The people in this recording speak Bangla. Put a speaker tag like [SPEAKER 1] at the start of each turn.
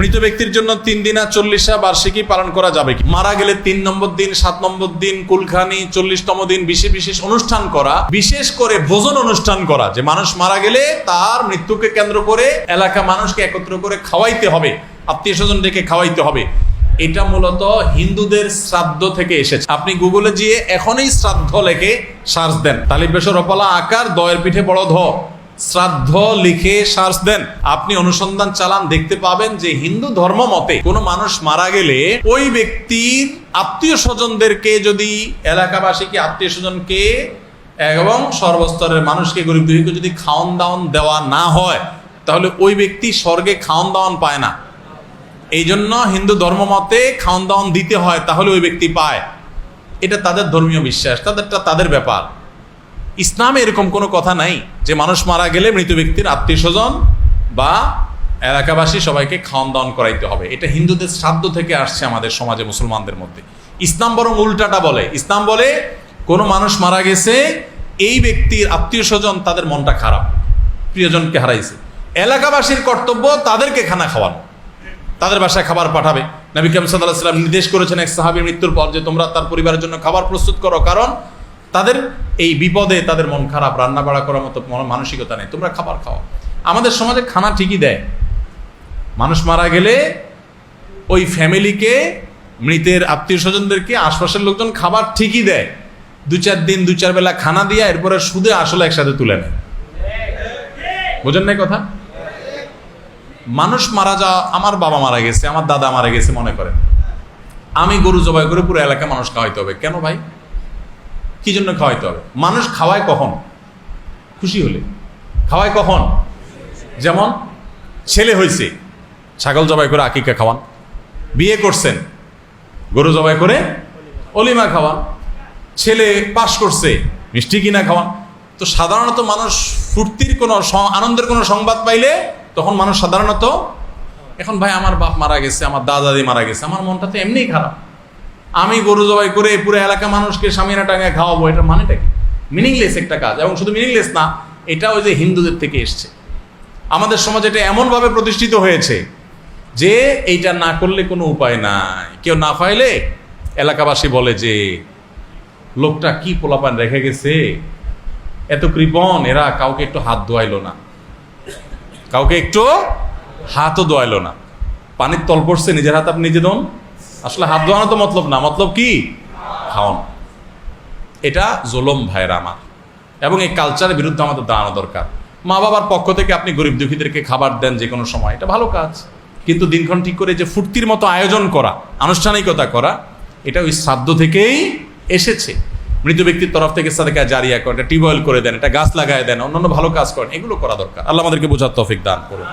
[SPEAKER 1] মৃত ব্যক্তির জন্য তিন দিনা চল্লিশা বার্ষিকী পালন করা যাবে কি? মারা গেলে তিন নম্বর দিন, সাত নম্বর দিন, কুলখানি, চল্লিশতম দিন, বিশেষ বিশেষ অনুষ্ঠান করা, বিশেষ করে ভোজন অনুষ্ঠান করা। যে মানুষ মারা গেলে তার মৃত্যুকে কেন্দ্র করে এলাকা মানুষকে একত্র করে খাওয়াইতে হবে, আত্মীয় স্বজন ডেকে খাওয়াইতে হবে। এটা মূলত হিন্দুদের শ্রাদ্ধ থেকে এসেছে। আপনি গুগলে গিয়ে এখনই শ্রাদ্ধ লেখে সার্চ দেন। তালিব বেসর অপলা আকার, দয়ের পিঠে বড় ধ। শ্রাদ্ধ লিখে সার্চ দেন। আপনি অনুসন্ধান চালান, দেখতে পাবেন যে হিন্দু ধর্ম মতে কোনো মানুষ মারা গেলে ওই ব্যক্তির আত্মীয় স্বজনদেরকে যদি, এলাকাবাসীকে, আত্মীয় স্বজনকে, এবং সর্বস্তরের মানুষকে, গরিব দুঃখীকে যদি খাওয়ান দাওয়ান দেওয়া না হয়, তাহলে ওই ব্যক্তি স্বর্গে খাওয়ান দাওয়ান পায় না। এই জন্য হিন্দু ধর্ম মতে খাওয়ান দাওয়ান দিতে হয়, তাহলে ওই ব্যক্তি পায়। এটা তাদের ধর্মীয় বিশ্বাস, তাদেরটা তাদের ব্যাপার। ইসলামে এরকম কোনো কথা নাই যে মানুষ মারা গেলে মৃত ব্যক্তির আত্মীয় স্বজন বা এলাকাবাসী সবাইকে খাওয়ান দাওয়ান করাইতে হবে। এটা হিন্দুদের শ্রাদ্ধ থেকে আসছে আমাদের সমাজে মুসলমানদের মধ্যে। ইসলাম বরং উল্টাটা বলে। ইসলাম বলে, কোনো মানুষ মারা গেছে, এই ব্যক্তির আত্মীয় স্বজন তাদের মনটা খারাপ, প্রিয়জনকে হারাইছে। এলাকাবাসীর কর্তব্য তাদেরকে খানা খাওয়ানো। তাদের বাসায় খাবার পাঠাবে। নবী কাম সাল্লাহ সাল্লাম নির্দেশ করেছেন এক সাহাবীর মৃত্যুর পর যে তোমরা তার পরিবারের জন্য খাবার প্রস্তুত করো। কারণ তাদের এই বিপদে তাদের মন খারাপ রান্না বাড়া করার মতো মানসিকতা নেই। তোমরা খাবার খাও। আমাদের সমাজে খানা ঠিকই দেয়। মানুষ মারা গেলে ওই ফ্যামিলিকে, মৃতের আত্মীয় স্বজনদেরকে আশপাশের লোকজন খাবার ঠিকই দেয়। দু চার দিন, দু চার বেলা খানা দিয়ে এরপরে সুদে আসলে একসাথে তুলে নেয়। বোঝেন নাই কথা? মানুষ মারা যাওয়া, আমার বাবা মারা গেছে, আমার দাদা মারা গেছে মনে করেন। আমি গরু জবাই করে পুরো এলাকা মানুষ খাওয়াইতে হবে। কেন ভাই? কি জন্য খাওয়াইতে হবে? মানুষ খাওয়ায় কখন? খুশি হলে। খাওয়ায় কখন? যেমন ছেলে হয়েছে ছাগল জবাই করে আকিকা খাওয়ান, বিয়ে করছেন, গরু জবাই করে অলিমা খাওয়ান, ছেলে পাশ করছে, মিষ্টি কিনা খাওয়ান। তো সাধারণত মানুষ ফুর্তির কোনো আনন্দের কোনো সংবাদ পাইলে তখন মানুষ সাধারণত, এখন ভাই আমার বাপ মারা গেছে, আমার দাদা দাদি মারা গেছে, আমার মনটা তো এমনিই খারাপ। আমি গরু জবাই করে পুরো এলাকা মানুষকে সামিনা টাঙায় খাওয়াবো এটা মানেটা কি? মিনিংলেস একটা কাজ, এবং শুধু মিনিংলেস না, এটা ওই যে হিন্দুদের থেকে এসছে। আমাদের সমাজে এটা এমনভাবে প্রতিষ্ঠিত হয়েছে যে এইটা না করলে কোনো উপায় নাই। কেউ না ফাইলে এলাকাবাসী বলে যে, লোকটা কি পোলাপান রেখে গেছে? এত কৃপণ, এরা কাউকে একটু হাত ধোয়াইলো না। কাউকে একটু হাতও ধোয়াইলো না। পানির তল পড়ছে, নিজের হাত আপনি নিজে দন আসলে হাত ধোয়ানো তো মতলব না, মতলব কি? খাওয়ানো। এটা জোলম ভাইয়ের আমার এবং এই কালচারের বিরুদ্ধে আমাদের দাঁড়ানো দরকার। মা বাবার পক্ষ থেকে আপনি গরিব দুঃখীদেরকে খাবার দেন যে কোনো সময়, এটা ভালো কাজ। কিন্তু দিনক্ষণ ঠিক করে যে ফুর্তির মতো আয়োজন করা, আনুষ্ঠানিকতা করা, এটা ওই শ্রাদ্ধ থেকেই এসেছে। মৃত ব্যক্তির তরফ থেকে সাদেকা জারিয়া করেন, এটা টিউবওয়েল করে দেন, এটা গাছ লাগায় দেন, অন্যান্য ভালো কাজ করেন, এগুলো করা দরকার। আল্লাহ আমাদেরকে বোঝার তফিক দান করুন।